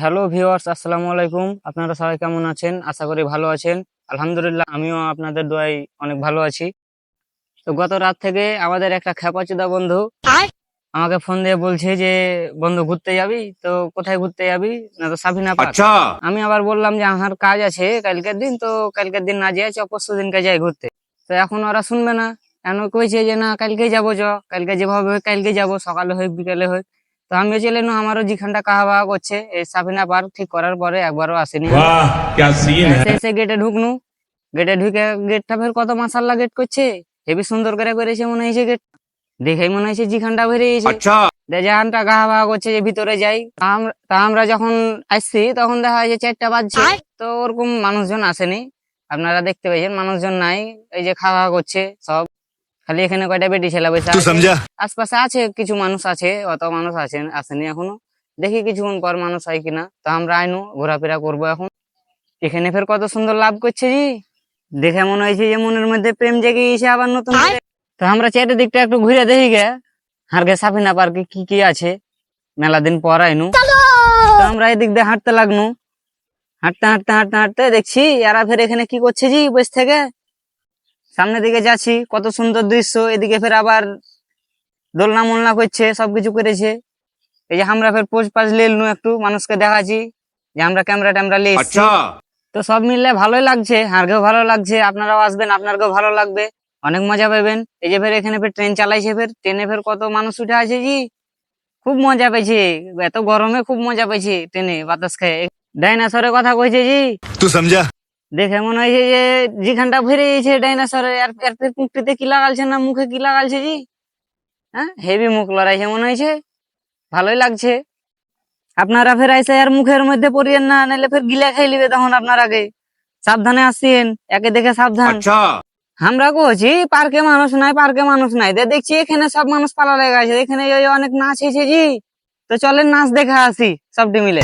Hello viewers আসসালামু আলাইকুম। আপনারা সবাই কেমন আছেন? আশা করি ভালো আছেন। আলহামদুলিল্লাহ আমিও আপনাদের দোয়াই অনেক ভালো আছি। তো গত রাত থেকে আমাদের একটা খেপাচুদা বন্ধু আমাকে ফোন দিয়ে বলছে যে বন্ধু ঘুরতে যাবি? তো কোথায় ঘুরতে যাবি? না তো সাবিনা পার্ক। আচ্ছা। আমি আবার বললাম যে আমার কাজ আছে কালকের দিন তো কালকের দিন না যাই পরশু দিনকে যাই ঘুরতে। তো এখন ওরা শুনবে না। কেন কইছে যে না কালকে যাব চ কালকে যেভাবে কালকে যাব সকালে হোক বিকালে হোক। তো আমি চলে নু আমারও যেখানটা কাহা বাহা করছে সাফিনা পার্ক ঠিক করার পরে একবারও আসেনি। এসে গেটে ঢুকনু গেটে ঢুকে গেটটা ফের কত মাসাল্লা গেট করছে হেবি সুন্দর করে করেছে মনে হয়েছে গেট দেখে মনে হয়েছে যেখানটা বেরিয়েছে যেখানটা গাহা বাহা করছে যে ভিতরে যাই। তা আমরা যখন আসছি তখন দেখা যায় চারটা বাজছে তো ওরকম মানুষজন আসেনি। আপনারা দেখতে পাইছেন মানুষজন নাই এই যে খাওয়া করছে সব খালি এখানে কয়টা বেটি ছেলে বসে আশপাশে আছে কিছু মানুষ আছে অত মানুষ আছেন আসেনি এখনও। দেখি কিছুক্ষণ পর মানুষ হয় কিনা। তো আমরা আইনু ঘোরাফেরা করব এখন। এখানে ফের কত সুন্দর লাভ করছে জি দেখে মনে হয়েছে যে মনের মধ্যে প্রেম জেগে গেছে আবার নতুন তো আমরা চেটে দিকটা একটু ঘুরে দেখি গে। হারকে সাফিনা পার্কে কি কি আছে? মেলা দিন পর আইনু। তো আমরা এদিক দিয়ে হাঁটতে লাগনু। হাঁটতে হাঁটতে হাঁটতে হাঁটতে দেখছি এরা ফের এখানে কি করছে জি বসে থেকে? সামনের দিকে যাচ্ছি কত সুন্দর দৃশ্য এদিকে ফের আবার দোলনা মোলনা করছে সবকিছু করেছে। এই যে আমরা ফের পোজ পাজ লেলনু একটু মানুষকে দেখাচ্ছি যে আমরা ক্যামেরা ট্যামেরা লে আচ্ছা। তো সব মিললে ভালোই লাগছে হারকেও ভালো লাগছে আপনারাও আসবেন আপনারকেও ভালো লাগবে অনেক মজা পাবেন। এই যে ফের এখানে ফের ট্রেন চালাইছে ফের ট্রেনে ফের কত মানুষ উঠে আছে জি খুব মজা পেয়েছে এত গরমে খুব মজা পেয়েছে ট্রেনে বাতাস খেয়ে। ডাইনাসরের কথা কইছে জি। তুই সমঝা? দেখে মনে হয়েছে যে যেখানটা ভরে গেছে ডাইনোসরের আর কি লাগালছে না মুখে কি লাগালছে জি? হ্যাঁ? হেভি মুখ লড়াইছে মনে হয়েছে। ভালোই লাগছে। আপনারা ফের আইসে আর মুখের মধ্যে পড়িয়েন না নাহলে ফের গিলা খাই লিবে তখন আপনার আগে। সাবধানে আসছেন একে দেখে সাবধান। আচ্ছা। আমরা কোছি পার্কে মানুষ নাই পার্কে মানুষ নাই। দেখছি এখানে সব মানুষ পালা লেগে আছে। এখানে অনেক নাচ হয়েছে জি। তো চলেন নাচ দেখা আসি সবটি মিলে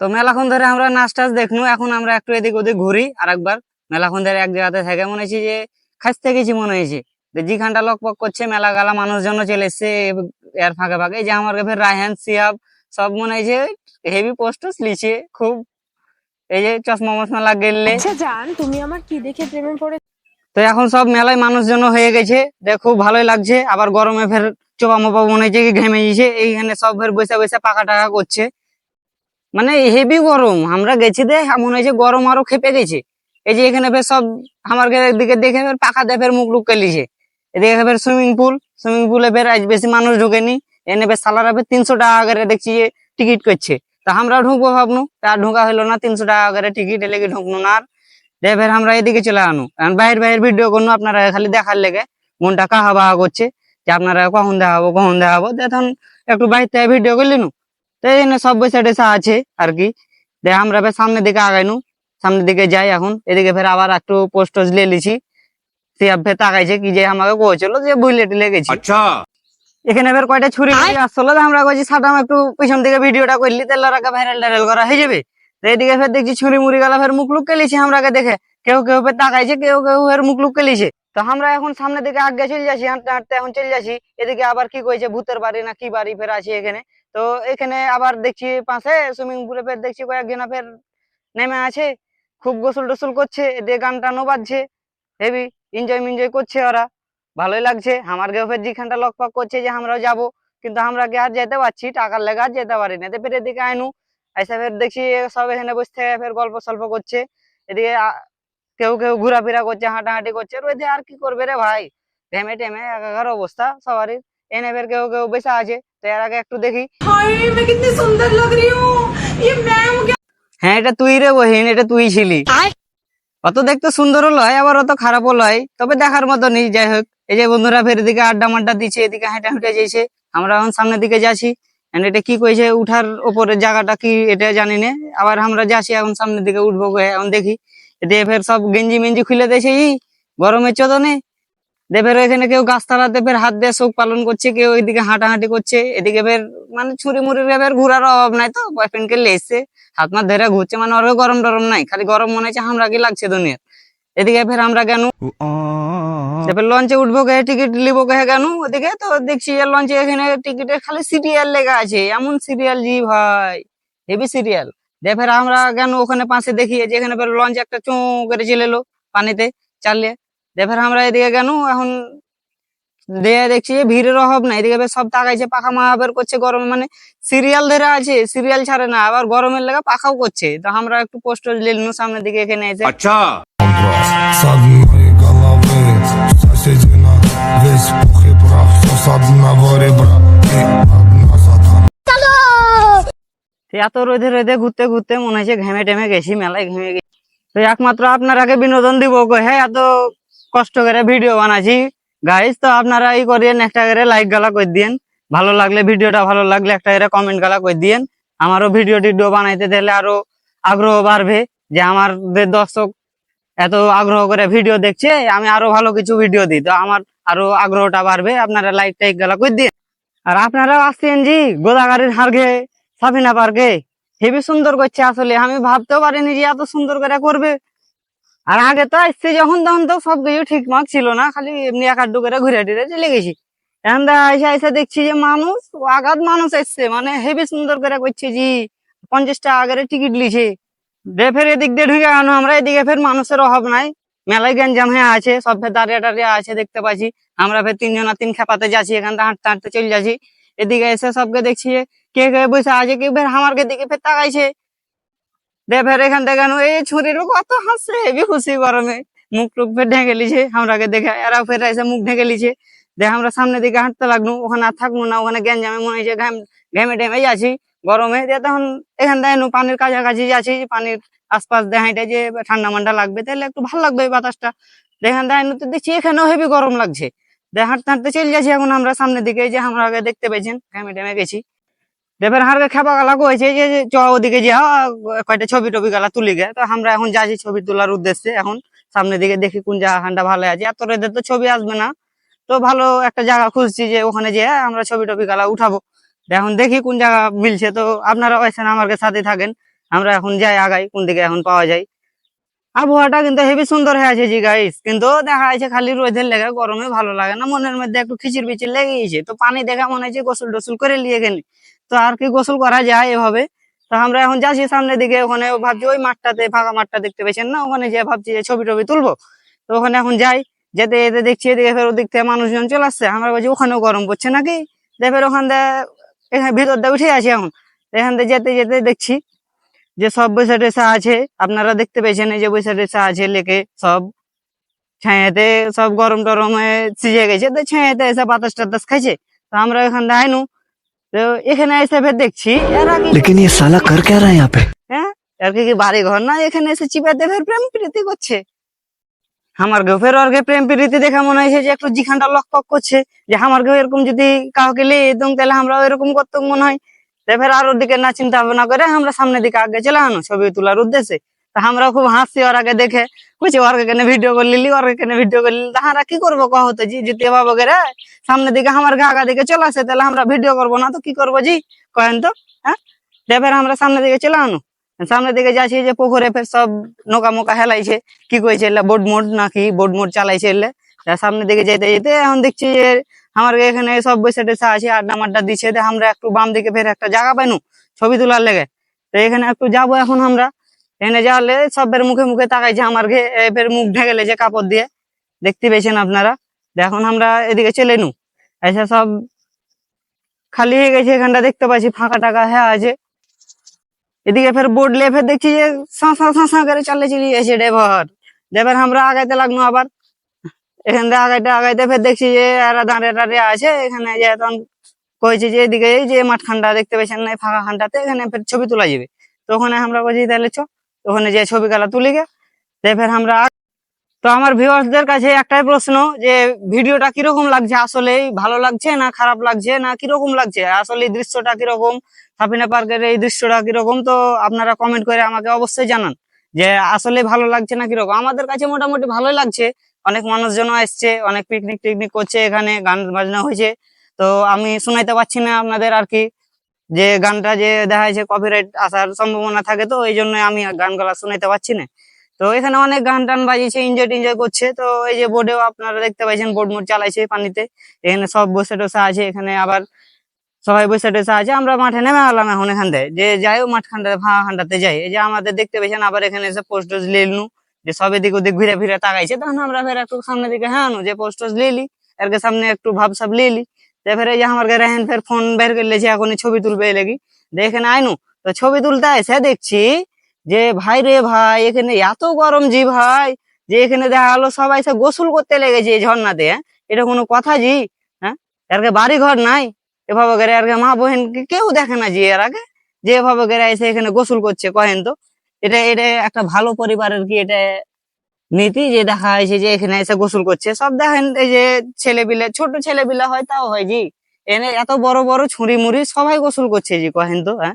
তো মেলাক্ষণ ধরে আমরা নাচ টাচ দেখনু এখন আমরা একটু এদিক ওদিক ঘুরি আর একবার মেলাক্ষণ ধরে এক জায়গাতে থেকে মনে হয়েছে যে খাসতে গেছি মনে হয়েছে। যেখানটা লকপক করছে মেলা গালা মানুষজন চলে এসছে এর ফাঁকে ফাঁকে। যে আমার ফের রায়হান সিয়াব সব মনে হয়েছে হেভি পোস্ট লিছে খুব। এই যে চশমা মশমা লাগলে। আচ্ছা জান তুমি আমার কি দেখে প্রেমে পড়ে তো এখন সব মেলায় মানুষজন হয়ে গেছে। দেখ খুব ভালোই লাগছে। আবার গরমে ফের চোপা মোপা মনে হয়েছে কি ঘেমে গেছে। এইখানে সব ফের বসে বসে পাকা টাকা করছে। মানে হেভি গরম। আমরা গেছি দে মনে হয়েছে গরম আরও খেপে গেছে। এই যে এখানে ফের সব আমার দিকে দেখে ফের পাখা ফের মুখ লুক কেলিছে এদিকে ফের সুইমিং পুল সুইমিং পুলে ফের আজ বেশি মানুষ ঢুকেনি। এনে ফের সালারা ফের তিনশো টাকা করে দেখছি যে টিকিট করছে। তা আমরা ঢুকবো ভাবনু, তা ঢুকা হলো না, তিনশো টাকা করে টিকিট এলে কি ঢুকনু না আর। ফের আমরা এদিকে চলে আনু। এখন বাইরে বাইরে ভিডিও করনু, আপনারা খালি দেখার লেগে। মনটা কাহা বাহা করছে যে আপনারা কখন দেখাবো কখন দেখাবো। দেখুন একটু বাইরে থেকে ভিডিও করলি নু তো এই জন্য সব পয়সা টেসা আছে আর কি। দেখ আমরা ফের সামনের দিকে আগাইনু। সামনের দিকে যাই এখন। এদিকে ফের আবার একটু পোস্ট টোস্ট নিয়ে লিছি সে ফের তাকাইছে কি যে আমাকে কয়েছিল যে বুলেট লেগেছে আচ্ছা। এখানে এবার কয়টা ছুরি আসলো আমরা কইছি সাদা একটু পিছন থেকে ভিডিওটা করলি তেল ওরা ভাইরাল টাইরাল করা হয়ে যাবে। এদিকে ফের দেখছি ছুরি মুড়ি গেলা ফের মুখ লুক কেলিছে আমরাকে দেখে। কেউ কেউ ফের তাকাইছে কেউ কেউ ফের মুখ লুক কেলিছে। তো আমরা এখন সামনের দিকে আগে চলে যাচ্ছি হাঁটতে হাঁটতে এখন চলে যাচ্ছি। এদিকে আবার কি কয়েছে ভূতের বাড়ি না কি বাড়ি ফের আছে এখানে? তো এখানে আবার দেখছি পাশে সুইমিং পুলে ফের দেখছি কয়েকজনা ফের নেমে আছে। খুব গোসল টোসল করছে, এদিকে গান টানও বাজছে। হেভি এনজয় মিনজয় করছে ওরা। ভালোই লাগছে। আমার কেউ ফের যেখানটা লকপক করছে যে আমরাও যাব। কিন্তু আমরা কি আর যেতে পারছি? টাকার লেগে আর যেতে পারি না। ফের এদিকে আইনু এসে ফের দেখছি সব এখানে বসে থেকে ফের গল্প সল্প করছে। এদিকে কেউ কেউ ঘোরাফেরা করছে, হাঁটাহাঁটি করছে। ওইদিকে আর কি করবে রে ভাই? টেমে টেমে একাকার অবস্থা সবারই। এনে ফের কেউ কেউ বসে আছে। এর আগে একটু দেখি হ্যাঁ এটা তুই রে বহিন এটা তুই ছিলি অত দেখতে সুন্দরও লয় আবার অত খারাপও লয় তবে দেখার মতো নেই যাই হোক এই যে বন্ধুরা ফের এদিকে আড্ডা মাড্ডা দিচ্ছে এদিকে হেঁটে হুঁটে যাইছে আমরা এখন সামনের দিকে যাচ্ছি এন্ড এটা কি কইছে উঠার ওপরে জায়গাটা কি এটা জানি না আবার আমরা যাচ্ছি এখন সামনের দিকে উঠবো এখন দেখি এটা ফের সব গেঞ্জি মেঞ্জি খুলে দিয়েছে ই গরমের চোদনে দিয়ে ফের এখানে কেউ গাছতলাতে ফের হাত দিয়ে শোক পালন করছে কেউ এদিকে হাঁটাহাঁটি করছে এদিকে ফের মানে ছুরি মুড়ি ফের ঘুরার অভাব নাই তো বয়ফ্রেন্ড কে লেসছে হাত মা ধরে ঘুরছে মানে ওর গরম টরম নাই খালি গরম মনে হচ্ছে আমরা কি লাগছে দুনিয়ার। এদিকে ফের আমরা কেন? তারপর লঞ্চে উঠবো গে টিকিট লিবো গে কেন? ওদিকে তো দেখছি লঞ্চে এখানে টিকিটের খালি সিরিয়াল লেখা আছে এমন সিরিয়াল জি ভাই হেভি সিরিয়াল। ফের আমরা কেন ওখানে পাশে দেখি যে এখানে ফের লঞ্চ একটা চোঁ করে চলে এলো পানিতে চালিয়ে। দেফের আমরা এদিকে কেন? এখন দিয়ে দেখছি ভিড়ের অভাব নাই। এদিকে সব তাকাইছে পাখা মাহাবের করছে গরমে। মানে সিরিয়াল ধরে আছে সিরিয়াল ছাড়ে না। আবার গরমের লেগে পাখাও করছে। তো আমরা একটু পোস্ট নিলাম সামনের দিকে এখানে এসে। আচ্ছা। এত রোদে রোদে ঘুরতে ঘুরতে মনে হয়েছে ঘেমে টেমে গেছি মেলায় ঘেমে গেছি। তো একমাত্র আপনার আগে বিনোদন দিব হ্যাঁ এত কষ্ট করে ভিডিও বানাচ্ছি গাইস তো আপনারা এই করিয়েন, একটা করে লাইক গালা করে দিয়েন। ভালো লাগলে ভিডিওটা ভালো লাগলে একটা করে কমেন্ট গালা করে দিয়েন। আমারও ভিডিও টিডিও বানাইতে দিলে আরও আগ্রহ বাড়বে যে আমাদের দর্শক এত আগ্রহ করে ভিডিও দেখছে, আমি আরও ভালো কিছু ভিডিও দিই। তো আমার আরও আগ্রহটা বাড়বে, আপনারা লাইক টাইক গালা করে দিন আর আপনারাও আসছেন জি, গোদাগাড়ির হারগে সাফিনা পার্কে। হেবি সুন্দর করছে আসলে, আমি ভাবতেও পারিনি যে এত সুন্দর করে করবে। আর আগে তো আসছে যখন তখন তো সব সবকিছু ঠিকঠাক ছিল না, খালি এমনি এক আড্ডু করে ঘুরে টুরে চলে গেছি। এখন এসে এসে দেখছি যে মানুষ আঘাত মানুষ এসছে মানে হেবি সুন্দর করে করছে জি। পঞ্চাশ টাকা করে টিকিট লিছে। দে ফের এদিক দিয়ে ঢুকে আনো আমরা এদিকে ফের মানুষের অভাব নাই। মেলায় গ্যাঞ্জাম হয়ে আছে, সব ফের দাঁড়িয়ে টাড়িয়ে আছে দেখতে পাচ্ছি। আমরা ফের তিনজন তিন খেপাতে যাচ্ছি, এখান থেকে হাঁটতে হাঁটতে চলে যাচ্ছি। এদিকে এসে সবকে দেখছি কে কে বসে আছে, কে ফের আমারকে দিকে ফের তাকাইছে। ফের এখান থেকে এই ছুরির কত হাসছে, হেবি খুশি গরমে। মুখ টুক ফের ঢেকে লিছে আমরাকে দেখে এরা ফের এসে মুখ ঢেকে লিছে। দেখ, আমরা সামনের দিকে হাঁটতে লাগল ওখানে আর থাকব না, ওখানে গ্যাঞ্জামে মনে হয়েছে ঘাম টেমে যাচ্ছি গরমে। দিয়ে তখন এখান থেকে পানির কাছাকাছি যাচ্ছি পানির আশপাশ দেখাইটা যে ঠান্ডা মান্ডা লাগবে, তাহলে একটু ভালো লাগবে বাতাসটা। দেখান দেখান তো দেখছি, এখানেও হেবি গরম লাগছে। হাঁটতে হাঁটতে চলে যাচ্ছি এখন আমরা সামনের দিকে যে আমরা আগে দেখতে পেয়েছেন, ঘেমে টেমে গেছি। দেবের হারকে খেপা গালা কয়েছে যে চ, ওদিকে যে কয়টা ছবি টবি গালা তুলি গে। তো আমরা এখন যাচ্ছি ছবি তোলার উদ্দেশ্যে। এখন সামনের দিকে দেখি কোন জায়গাখানটা ভালো আছে। এত রেদের তো ছবি আসবে না। তো ভালো একটা জায়গা খুঁজছি যে, ওখানে যে আমরা ছবি টবি গালা উঠাবো। এখন দেখি কোন জায়গা মিলছে। তো আপনারা ওইখানে আমার সাথে থাকেন। আমরা এখন যাই আগাই, কোন দিকে এখন পাওয়া যায়। আবহাওয়াটা কিন্তু হেবি সুন্দর হয়ে আছে জি গাইস কিন্তু দেখা যাচ্ছে খালি রোদের লেগে গরমে ভালো লাগে না। মনের মধ্যে একটু খিচির বিচির লেগে গেছে তো পানি দেখা মনে হচ্ছে গোসল টোসল করে নিয়ে গেলে। তো আর কি গোসল করা যায় এভাবে। তো আমরা এখন যাচ্ছি সামনের দিকে, ওখানে ভাবছি ওই মাঠটাতে, ফাঁকা মাঠটা দেখতে পেয়েছেন না? ওখানে যে ভাবছি যে ছবি টবি তুলবো। তো ওখানে এখন যাই, যেতে যেতে দেখছি এদিকে ফের ওদিক থেকে মানুষজন চলে আসছে। আমরা বলছি ওখানেও গরম পড়ছে নাকি? যে ফের ওখান থেকে এখানে ভিতর দিয়ে উঠে আছি এখন। এখান থেকে যেতে যেতে দেখছি যে সব বৈশা টেসা আছে। আপনারা দেখতে পেয়েছেন এই যে বৈশা টেসা আছে, লেকে সব। ছায়াতে সব গরম টরমে সিজে গেছে। তো ছায়াতে এসে বাতাস টাতাস খাইছে। তো আমরা এখান থেকে আইনু। তো এখানে এসে ফের দেখছি এরা কি लेकिन ये साला कर क्या रहा है यहाँ पे হ্যাঁ আর কি কি বাড়ি ঘর না এখানে এসে চিপাতে ফের প্রেম প্রীতি করছে আমার কেউ ফের ওর গে প্রেম প্রীতি দেখা মনে হয়েছে যে একটু জিখানটা লক পক করছে যে আমার কেউ এরকম যদি কাউকে লিয়ে দিতাম তাহলে আমরাও এরকম করতাম মনে হয় তো ফের আর ওর দিকে না চিন্তা ভাবনা করে আমরা সামনের দিকে আগে চলে আনো ছবি তোলার উদ্দেশ্যে তা আমরা খুব হাসছি ওর দেখে বুঝছি ওর কেন ভিডিও করে লিলি ওর কেন ভিডিও করে লিলি তাহারা কি করব কহ তো জি যদি এভাবে করে সামনের দিকে আমার আগা দিকে চলে আসে, তাহলে আমরা ভিডিও করব না তো কি করব জি? কহেন তো হ্যাঁ? দিয়ে ফের আমরা সামনের দিকে চলে আনো। সামনের দিকে যাচ্ছি যে পুকুরে ফের সব নৌকা মোকা হেলাইছে। কি কইছে এলে? বোট মোড নাকি? বোট মোড চালাইছে এলে? তা সামনের দিকে যেতে যেতে এখন দেখছি যে আমার এখানে সব বসে টেসা আছে, আড্ডা মাড্ডা দিচ্ছে। আমরা একটু বাম দিকে ফের একটা জায়গা পাইনু, ছবি তোলার লেগে। তো এখানে একটু যাব এখন আমরা। এখানে যাওয়ালে সবের মুখে মুখে তাকাইছে আমার ঘে এ ফের মুখ ঢেকে লেছে কাপড় দিয়ে। দেখতে পেয়েছেন আপনারা? এখন আমরা এদিকে চলে নু এসে সব খালি হয়ে গেছে, এখানটা দেখতে পাচ্ছি, ফাঁকা টাকা হ্যাঁ আছে। এদিকে ফের বোর্ড লে ফের দেখছি যে সাঁ করে চালে চলে গেছে ড্রাইভার। ড্রাইভার আমরা আগাইতে লাগল আবার। এখান থেকে আগাইতে আগাইতে ফের দেখছি যে এরা দাঁড়িয়ে দাঁড়িয়ে আছে। এখানে যে তখন কয়েছে যে এদিকে এই যে মাঠখানটা দেখতে পেয়েছেন না ফাঁকা খানটাতে, এখানে ফের ছবি তোলা যাবে। তো ওখানে আমরা বলছি, তাহলে চ। ওখানে যে ছবি গালা তুলি গে ফের আমরা তো আমার ভিউয়ার্সদের কাছে একটাই প্রশ্ন যে, ভিডিওটা কীরকম লাগছে? আসলে ভালো লাগছে না খারাপ লাগছে না কীরকম লাগছে? আসলে এই দৃশ্যটা কীরকম? সাফিনা পার্কের এই দৃশ্যটা কীরকম? তো আপনারা কমেন্ট করে আমাকে অবশ্যই জানান যে, আসলে ভালো লাগছে না কীরকম? আমাদের কাছে মোটামুটি ভালোই লাগছে। অনেক মানুষজন আসছে, অনেক পিকনিক টিকনিক করছে এখানে, গান বাজনা হয়েছে। তো আমি শোনাইতে পারছি না আপনাদের আর কি। যে গানটা যে দেখা যাচ্ছে কপিরাইট আসার সম্ভাবনা থাকে তো এই জন্য আমি গান গলা শোনাইতে পারছি না। তো এখানে অনেক গান টান বাজিয়েছে এনজয় টেনজয় করছে। তো এই যে বোর্ডেও আপনারা দেখতে পাচ্ছেন বোর্ড মোট চালাইছে পানিতে। এখানে সব বসে টসে আছে, এখানে আবার সবাই বসে টসে আছে। আমরা মাঠে নেমে গেলাম এখন এখান থেকে যে যাই হোক, মাঠ খানটাতে ফাঁকা খানটাতে যাই। এই যে আমাদের দেখতে পেয়েছেন আবার এখানে এসে পোস্ট টোস্ট লিলনু যে সব এদিক ওদিক ঘুরে ফিরে তাকাইছে। তখন আমরা ফের একটু সামনের দিকে হ্যাঁ যে পোস্ট টোস্ট লিলি এর সামনে একটু ভাব সাব লিলি তো ফের এই যে আমার ঘরে হ্যান ফের ফোন বের করে লেছে এখন ছবি তুলবে লেগি। দেখেন আইনু, তো ছবি তুলতে এসে দেখছি যে, ভাই রে ভাই, এখানে এত গরম জি ভাই, যে এখানে দেখা গেলো সবাই সে গোসল করতে লেগেছে এই ঝর্ণাতে হ্যাঁ? এটা কোনো কথা জি হ্যাঁ? এরকে বাড়ি ঘর নাই, এভাবে করে আর মা বোন কেউ দেখে না জি এর আগে, যে এভাবে করে এসে এখানে গোসল করছে, কহেন তো? এটা এটা একটা ভালো পরিবারের কি এটা নীতি যে দেখা হয়েছে যে এখানে এসে গোসল করছে, সব দেখেন এই যে ছেলে পিলে ছোট ছেলে পিলে হয়, তাও হয় জি। এনে এত বড় বড় ছুরি মুড়ি সবাই গোসল করছে জি, কহেন তো হ্যাঁ?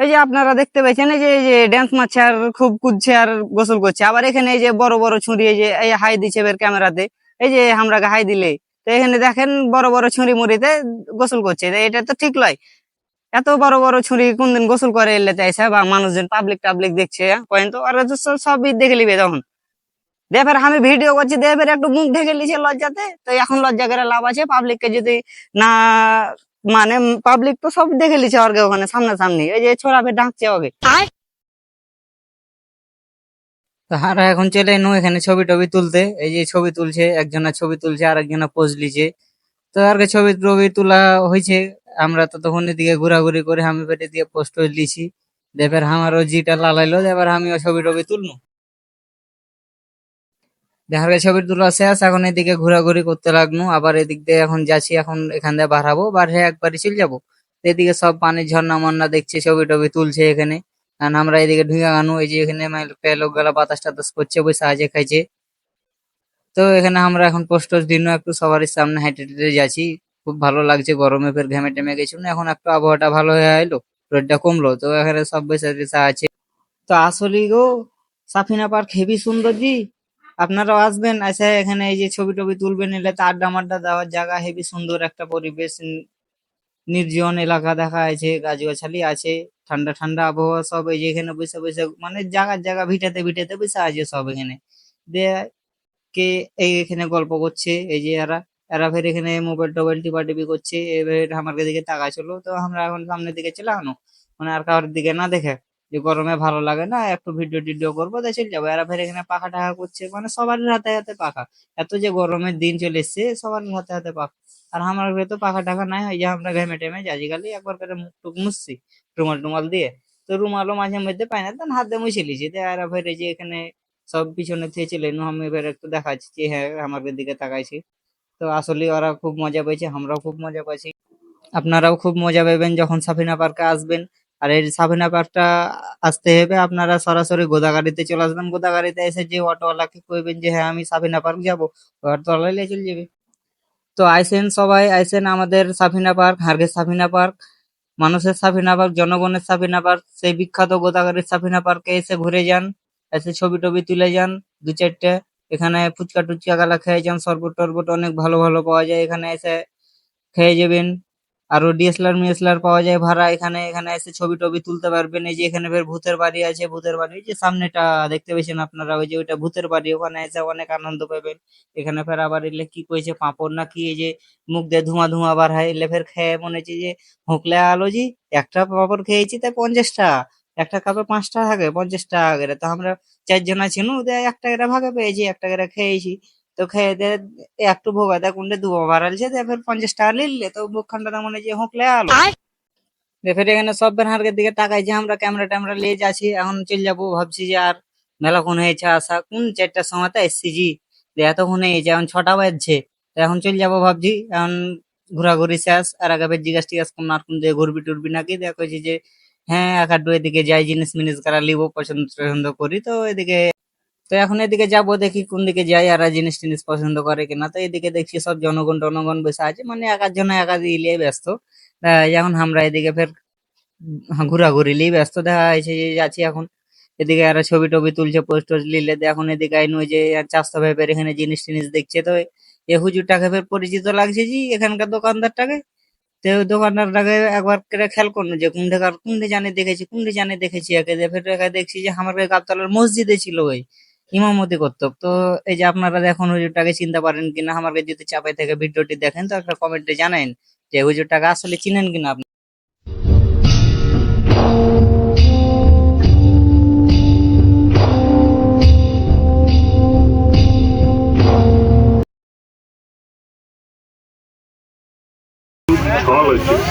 এই যে আপনারা দেখতে পাচ্ছেন এই যে এই যে ড্যান্স মারছে আর খুব কুদছে আর গোসল করছে। আবার এখানে এই যে বড় বড় ছুরি, এই যে, এই হাই দিচ্ছে বের ক্যামেরাতে, এই যে আমরা হাই দিলে। তো এখানে দেখেন বড় বড় ছুরি মুড়িতে গোসল করছে। এটা তো ঠিক নয় এত বড় বড় ছুরি কোনদিন গোসল করে এলে চাইছে বা মানুষজন পাবলিক টাবলিক দেখছে কয়েন তো আর তো সবই দেখে নিবে তখন। দেবের আমি ভিডিও করছি দেবের একটু মুখ ঢেকে লিছে লজ্জাতে তো এখন লজ্জা করে লাভ আছে। পাবলিককে যদি না মানে পাবলিক তো সব দেখে লিছে ওরকে ওখানে সামনাসামনি। এই যে ছোড়া ফের ডাকছে ওকে। তাহারা এখন চলে এনো এখানে ছবি টবি তুলতে। এই যে ছবি তুলছে একজনের ছবি তুলছে আর একজনের পোজ লিছে তো আর ছবি টবি তোলা হয়েছে। আমরা তো তখন এদিকে ঘোরাঘুরি করে আমি পেটে দিয়ে পোস্ট দিছি এবার আমারও জিটা লালাইলো এবার আমিও ছবি টবি তুলনু দেখার গেছে ছবি তোলা শেষ, এখন এদিকে ঘোরাঘুরি করতে লাগনু আবার এদিক দিয়ে এখন যাচ্ছি, এখন এখান দিয়ে বাড়াবো বাড়ে একবারই চলে যাব। এদিকে সব পানির ঝর্ণা মর্ণা দেখছে, ছবি টবি তুলছে এখানে। আর আমরা এদিকে ঢুকে গানু এই যে এখানে লোক গেলা বাতাস টাতাস করছে, বসে আজে খাইছে। তো এখানে আমরা এখন পোস্ট দিনও একটু সবারই সামনে হেঁটে হেঁটে যাচ্ছি। খুব ভালো লাগছে, গরমে ফের ঘেমে টেমে গেছি না, এখন একটু আবহাওয়াটা ভালো হয়ে এলো, রোদটা কমলো, তো এখানে সব বসে আছে। তো আসলে গো, সাফিনা পার্ক হেভি সুন্দর জি। আপনারাও আসবেন, এসে এখানে এই যে ছবি টবি তুলবেন, এলে তো আড্ডা মাড্ডা দেওয়ার জায়গা, হেভি সুন্দর একটা পরিবেশ নির্জন এলাকা দেখা আছে গাছগাছালি আছে, ঠান্ডা ঠান্ডা আবহাওয়া সব, এই যে এখানে বসে বসে মানে জায়গার জায়গা ভিটাতে ভিটাতে বসে আছে সব এখানে। দিয়ে কে এখানে গল্প করছে, এই যে এরা এরা ফের এখানে মোবাইল টোবাইল টিপা টিপি করছে, এবার আমার দিকে তাকাইছিল, তো আমরা এখন সামনের দিকে চলে আনো। মানে আর কারোর দিকে না দেখে, যে গরমে ভালো লাগে না, একটু ভিডিও টিডিও করব তাই চলে যাব। এরা ফের এখানে পাখা টাকা করছে মানে সবার হাতে হাতে পাখা। এত যে গরমের দিন চলে এসছে, সবার হাতে হাতে পাখা। আর আমার ঘরে তো পাখা টাখা নাই, এই যে আমরা ঘেমে টেমে যাচ্ছি খালি, একবার করে মুখ টুক মুছছি, রুমাল টুমাল দিয়ে। তো রুমালও মাঝে মধ্যে পাই না তখন হাত দিয়ে মুছে লিছি এরা ফের এই যে এখানে সব পিছনে চলে আমি এবার একটু দেখাচ্ছি যে হ্যাঁ আমাদের দিকে তাকাইছি। তো আসলে ওরা খুব মজা পেয়েছে, আমরাও খুব মজা পাচ্ছি আপনারাও খুব মজা পাবেন যখন সাফিনা পার্কে আসবেন। আর এই সাফিনা পার্কটা আসতে হবে আপনারা সরাসরি গোদাগাড়িতে চলে আসবেন। গোদাগাড়িতে এসে যে অটোওয়ালাকে কইবেন যে হ্যাঁ আমি সাফিনা পার্ক যাব। অটো লাইলে চলে যাবে। তো আইসেন সবাই, আইসেন আমাদের সাফিনা পার্ক হারগে সাফিনা পার্ক, মানুষের সাফিনা পার্ক, জনগণের সাফিনা পার্ক, সেই বিখ্যাত গোদাগাড়ির সাফিনা পার্কে এসে ঘুরে যান। এসে ছবি টবি তুলে যান, দু চারটে। এখানে ফুচকা টুচকা গালা খেয়ে যান, শরবত টরবট অনেক ভালো ভালো পাওয়া যায় এখানে এসে। খেয়ে যাবেন। আরও ডিএসএলআর মিএসএলআর পাওয়া যায় ভাড়া। এখানে এখানে এসে ছবি টবি তুলতে পারবেন। এই যে এখানে ফের ভূতের বাড়ি আছে, ভূতের বাড়ি। যে সামনেটা দেখতে পেয়েছেন আপনারা, ওই যে ওইটা ভূতের বাড়ি। ওখানে এসে অনেক আনন্দ পাবেন। এখানে ফের আবার এলে কি কইছে পাঁপড় না কি? এই যে মুখ দিয়ে ধোঁয়া ধোঁয়া বার হয়। এলে ফের খেয়ে মনে হচ্ছে যে, হুঁকলে আলো জি, একটা পাঁপড় খেয়েছি তাই পঞ্চাশ টাকা একটা কাপে পাঁচ টাকা থাকে পঞ্চাশ টাকা করে তো আমরা চারজন আছি নু দিয়ে একটা করে ভাগে পেয়েছি একটা করে খেয়েছি। তো খেয়ে দিয়ে একটু ভোগা দেয় কোনটা দুবো বাড়ালছে দিয়ে ফের পঞ্চাশ টাকা নিলে তো মুখখানটা মনে হয় যে হুঁকলে আলো। ফের এখানে সব হারকের দিকে তাকাই যে আমরা ক্যামেরা ট্যামেরা নিয়ে যাচ্ছি এখন চলে যাব ভাবছি যে আর মেলাক্ষণ হয়েছে আসা কোন চারটার সময় তো এসছি জি? এতক্ষণ হয়েছে এখন ছটা বাজছে। তো এখন চলে যাব ভাবছি। এখন ঘোরাঘুরি শেষ আর আগে ফের জিজ্ঞাসা টিজ্ঞাস কোন আর কোন দিয়ে ঘুরবি টুরবি নাকি? কইছি যে হ্যাঁ এক এদিকে যাই, জিনিস মিনিস করা লিবো পছন্দ টছন্দ করি, তো এদিকে, তো এখন এদিকে যাব দেখি কোন দিকে যাই, আর জিনিস টিনিস পছন্দ করে কিনা। তো এদিকে দেখছি সব জনগণ টনগণ বসে আছে মানে এক জন এক ইলিয়ে ব্যস্ত। এখন আমরা এদিকে ফের ঘোরাঘুরি লিয়ে ব্যস্ত, দেখা যাচ্ছে যে যাচ্ছি এখন। এদিকে আর ছবি টবি তুলছে পোস্ট টোস্ট লিলে এখন এদিকে আইনু ওই যে চাষতো ভাইপের এখানে জিনিস টিনিস দেখছে, তো এ হুজুরটাকে ফের পরিচিত লাগছে জি, এখানকার দোকানদারটাকে। তো দোকানদারটাকে একবার করে খেয়াল করল যে কোন ঢাকার কোন জানে দেখেছি, কোন জানে দেখেছি। একে যে ফের দেখছি যে আমার গাবতলার মসজিদে ছিল ওই ইমামতি করতো। তো এই যে আপনারা এখন হুজুরটাকে চিনতে পারেন কিনা, আমার যদি চাপাই থেকে ভিডিওটি দেখেন তো একটা কমেন্টে জানেন যে হুজুরটাকে আসলে চিনেন কিনা আপনি। Paleontologist.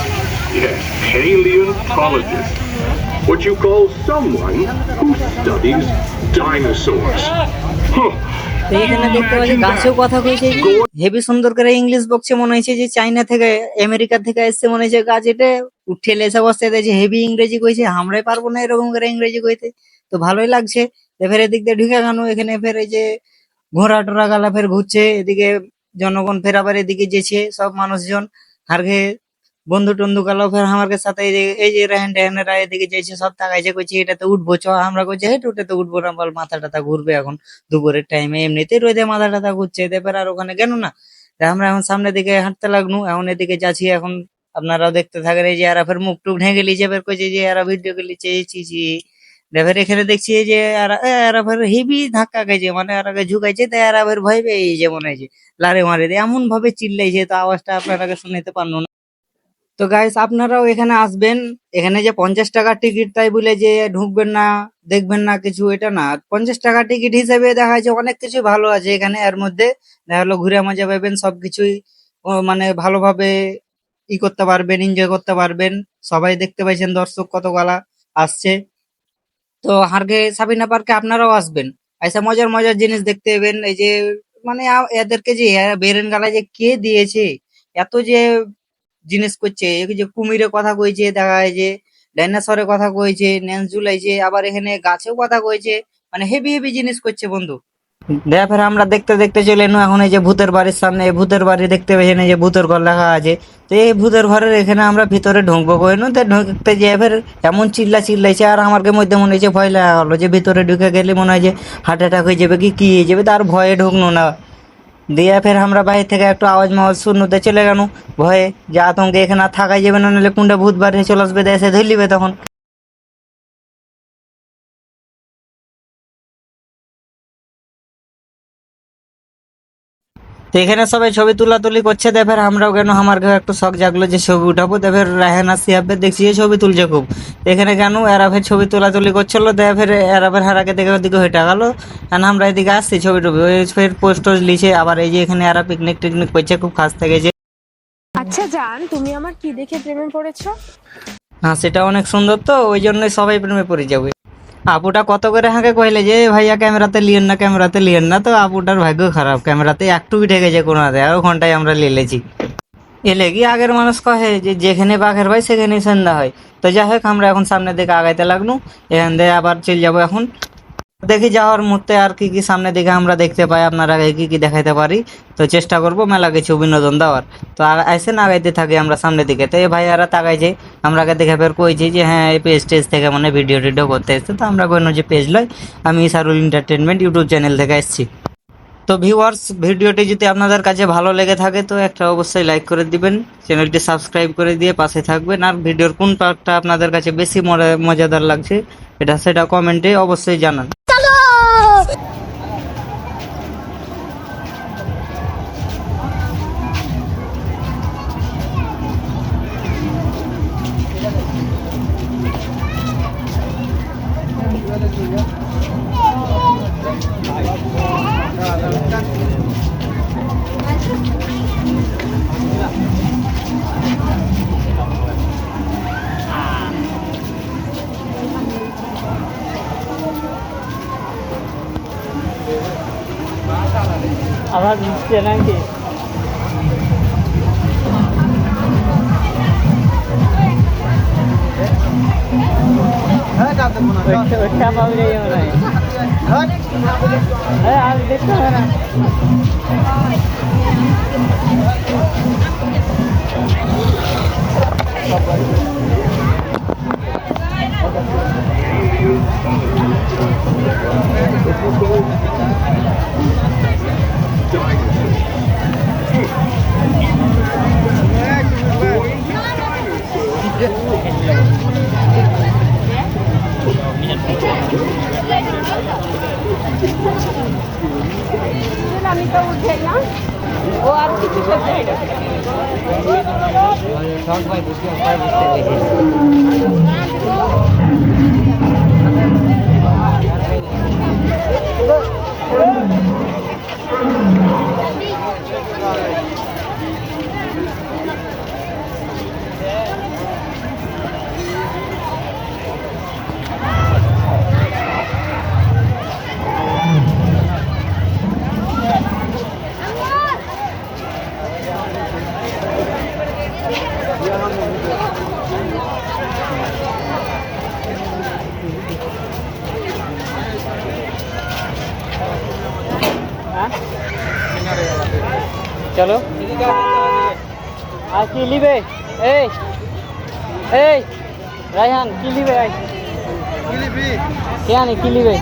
Yes, paleontologist. What you call someone who studies dinosaurs. Huh. তো এখানে দেখতে পাচ্ছি গাছেও কথা কইছে হেভি সুন্দর করে ইংলিশ বকছে মনে হয়েছে যে চাইনা থেকে আমেরিকা থেকে এসছে মনে হয়েছে গাছ এটা উঠে লেসা বসতে দিয়েছে হেভি ইংরেজি কইছে আমরাই পারব না এরকম করে ইংরেজি কইতে তো ভালোই লাগছে ফের এদিক দিয়ে ঢুকে গেল এখানে ফের এই যে ঘোড়া টোরা গালা ফের ঘুরছে এদিকে জনগণ ফের আবার এদিকে যেছে সব মানুষজন হারঘে বন্ধু টন্ধু গেল ফের আমার সাথে এই যে রেহেন টেহেনেরা এদিকে যাইছে, সব তাকাইছে, কইছে, এটাতে উঠবো, চ। আমরা কইছে, হেট ওটাতে উঠবো না, বল মাথা টাথা ঘুরবে এখন দুপুরের টাইমে এমনিতেই রোদে মাথা টাথা ঘুরছে এবার আর ওখানে কেন না? আমরা এখন সামনের দিকে হাঁটতে লাগনু, এখন এদিকে যাচ্ছি, এখন আপনারাও দেখতে থাকেন, এই যে এরা ফের মুখ টুক ঢেকে লিছে ফের কইছে যে এরা ভিডিও কে লিছে এই চিচি এবার এখানে দেখছি যে হেভি ধাক্কা খাইছে মানে ঝুঁকাইছে, তাই এরা ফের ভয় পেয়ে যে মনে হয়েছে। লারে মারে এমন ভাবে চিল্লাইছে, তো আওয়াজটা আপনারা শুনতে পারল না। তো গাইস আপনারাও এখানে আসবেন। এখানে যে পঞ্চাশ টাকার টিকিট তাই বলে যে ঢুকবেন না, দেখবেন না কিছু, এটা না। পঞ্চাশ টাকার টিকিট হিসেবে দেখা যাচ্ছে অনেক কিছু ভালো আছে এখানে, এর মধ্যে দেখা হলো ঘুরে মজা পাবেন, সবকিছুই মানে ভালোভাবে ই করতে পারবেন এনজয় করতে পারবেন। সবাই দেখতে পাইছেন দর্শক কত গলা আসছে। তো হারগে সাবিনা পার্কে আপনারাও আসবেন। এসে মজার মজার জিনিস দেখতে পাবেন। এই যে মানে এদেরকে যে বেরেন গালা যে কে দিয়েছে, এত যে জিনিস করছে যে কুমিরের কথা কইছে, দেখা যায় যে ডাইনোসরের কথা কইছে ন্যান্স ঝুলাইছে আবার এখানে গাছেও কথা কইছে মানে হেভি হেভি জিনিস করছে বন্ধু। ফের আমরা দেখতে দেখতে চলে এলাম, এখন এই যে ভূতের বাড়ির সামনে, এই ভূতের বাড়ি দেখতে পেয়েছেন এই যে ভূতের ঘর লেখা আছে। তো এই ভূতের ঘরের এখানে আমরা ভিতরে ঢুকবো কইনু তো ঢুকতে যেয়ে ফের এমন চিল্লা চিল্লাইছে, আর আমার মধ্যে মনে হয়েছে ভয় লাগা গেলো যে ভিতরে ঢুকে গেলে মনে হয় যে হার্ট অ্যাটাক হয়ে যাবে কি কি হয়ে যাবে, তার ভয়ে ঢুকলো না। দিয়ে ফের আমরা বাইরে থেকে একটু আওয়াজ মাওয়াজ শুনতে চলে গেল ভয়ে যে আতঙ্কে এখানে থাকাই যাবে না, নাহলে কোনটা ভূত বাড়ি চলে আসবে দিয়ে এসে ধরে নিবে তখন। তো এখানে সবাই ছবি তুলাতুলি করছে দেবের আমরাও কেন আমার কেউ একটু শখ জাগলো যে ছবি উঠাবো দেবের রাহেনা সিয়াবে দেখছি যে ছবি তুলছে খুব। তো এখানে কেন এরা ফের ছবি তোলাতুলি করছিল দেয়া ফের এরা ফের হারাকে দেখে ওদিকে হেঁটে গেল। আর আমরা এদিকে আসছি ছবি টবি ওই ফের পোস্ট লিছে আবার এই যে এখানে এরা পিকনিক টিকনিক করছে খুব খাস থেকে যে আচ্ছা জান তুমি আমার কি দেখে প্রেমে পড়েছো? হ্যাঁ সেটা অনেক সুন্দর তো ওই জন্যই সবাই প্রেমে পড়ে যাবে। আপুটা কত করে হাঁকে কইলে যে ভাইয়া, ক্যামেরাতে লিয়েন না, ক্যামেরাতে লিয়েন না। তো আপুটার ভাগ্য খারাপ। ক্যামেরাতে একটু উঠে গেছে কোনো আর ঘন্টায় আমরা লিলেছি। এলে কি আগের মানুষ কহে যে, যেখানে বাঘের ভাই সেখানে সন্ধ্যা হয়। তো যাই হোক, আমরা এখন সামনের দিকে আগাইতে লাগল এখান দিয়ে আবার চলে যাব এখন। দেখি যাওয়ার মুহূর্তে আর কি কি সামনে দিকে আমরা দেখতে পাই, আপনারা কি কি দেখাইতে পারি। তো চেষ্টা করব মেলা কিছু বিনোদন দেওয়ার। তো আইসে না আগাইতে থাকি আমরা সামনের দিকে। তো এই ভাইয়ারা আমরা আগে দেখে ফের কইছি যে হ্যাঁ এই পেজ টেজ থেকে মানে ভিডিও টিডিও করতে এসছে। তো আমরা কোনো যে পেজ লয় আমি সারুল এন্টারটেনমেন্ট ইউটিউব চ্যানেল থেকে এসেছি তো ভিউয়ার্স ভিডিওটি যদি আপনাদের কাছে ভালো লেগে থাকে, তো একটা অবশ্যই লাইক করে দিবেন। চ্যানেলটি সাবস্ক্রাইব করে দিয়ে পাশে থাকবেন। আর ভিডিওর কোন পার্টটা আপনাদের কাছে বেশি মজা- মজাদার লাগছে, এটা সেটা কমেন্টে অবশ্যই জানান। কে আনি কি লিবে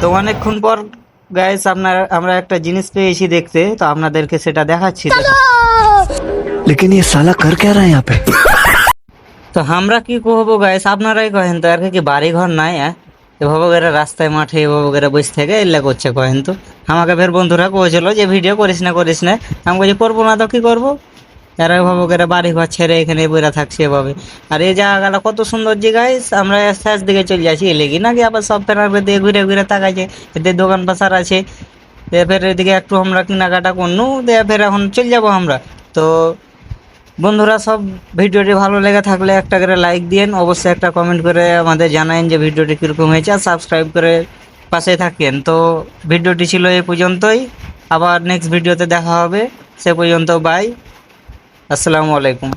তো অনেকক্ষণ পর গাইস আপনার আমরা একটা জিনিস পেয়েছি দেখতে তো আপনাদেরকে সেটা দেখাচ্ছি लेकिन ये साला कर क्या रहा है यहाँ पे তো আমরা কি করবো গাইস আপনারাই কহেন তো আর কি বাড়ি ঘর নাই হ্যাঁ এভাবে করে রাস্তায়, মাঠে এভাবে করে বসে থেকে এল্লা করছে কহেন তো। আমাকে ফের বন্ধুরা কয়েছিল যে, ভিডিও করিস না করিস না। আমি বলছি করব না তো, কী করব? এরা ভাবো করে বাড়ি ঘর ছেড়ে এখানে বইরা থাকছে এভাবে। আর এই জায়গাটা কত সুন্দর যে গাইস আমরা শেষ দিকে চলে যাচ্ছি এলে এলেগি নাকি আবার সব ফেরার দিয়ে ঘুরে ঘুরে তাকাইছে। এদের দোকান বাসার আছে। ফের এদিকে একটু আমরা কেনাকাটা করনু, দিয়ে ফের এখন চলে যাব আমরা। তো বন্ধুরা, সব ভিডিওটি ভালো লেগে থাকলে একটা করে লাইক দিন অবশ্যই একটা কমেন্ট করে আমাদের জানাইন যে ভিডিওটি কীরকম হয়েছে আর সাবস্ক্রাইব করে পাশে থাকেন। তো ভিডিওটি ছিল এই পর্যন্তই। আবার নেক্সট ভিডিওতে দেখা হবে। সে পর্যন্ত বাই আসসালামু আলাইকুম।